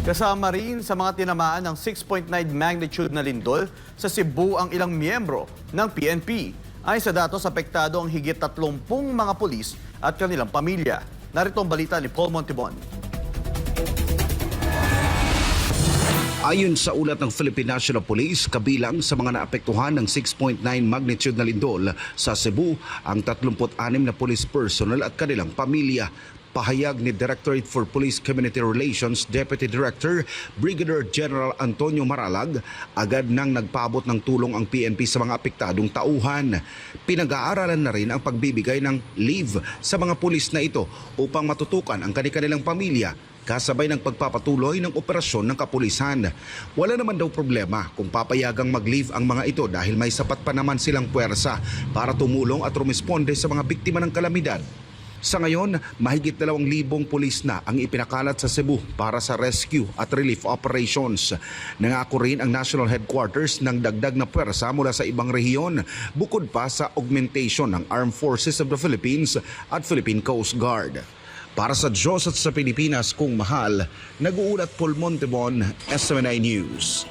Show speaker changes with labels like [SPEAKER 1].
[SPEAKER 1] Kasama rin sa mga tinamaan ng 6.9 magnitude na lindol sa Cebu ang ilang miyembro ng PNP. Ayon sa datos, apektado ang higit 30 mga pulis at kanilang pamilya. Narito ang balita ni Paul Montibon.
[SPEAKER 2] Ayon sa ulat ng Philippine National Police, kabilang sa mga naapektuhan ng 6.9 magnitude na lindol sa Cebu, ang 36 na police personnel at kanilang pamilya. Pahayag ni Directorate for Police Community Relations Deputy Director Brigadier General Antonio Maralag, agad nang nagpaabot ng tulong ang PNP sa mga apektadong tauhan. Pinag-aaralan na rin ang pagbibigay ng leave sa mga pulis na ito upang matutukan ang kanilang pamilya kasabay ng pagpapatuloy ng operasyon ng kapulisan. Wala naman daw problema kung papayagang mag-leave ang mga ito dahil may sapat pa naman silang puwersa para tumulong at rumisponde sa mga biktima ng kalamidad. Sa ngayon, mahigit 2,000 pulis na ang ipinakalat sa Cebu para sa rescue at relief operations. Nangako rin ang National Headquarters ng dagdag na puwersa mula sa ibang rehiyon bukod pa sa augmentation ng Armed Forces of the Philippines at Philippine Coast Guard. Para sa Diyos at sa Pilipinas kung mahal, nag-uulat Paul Montebon, SMNI News.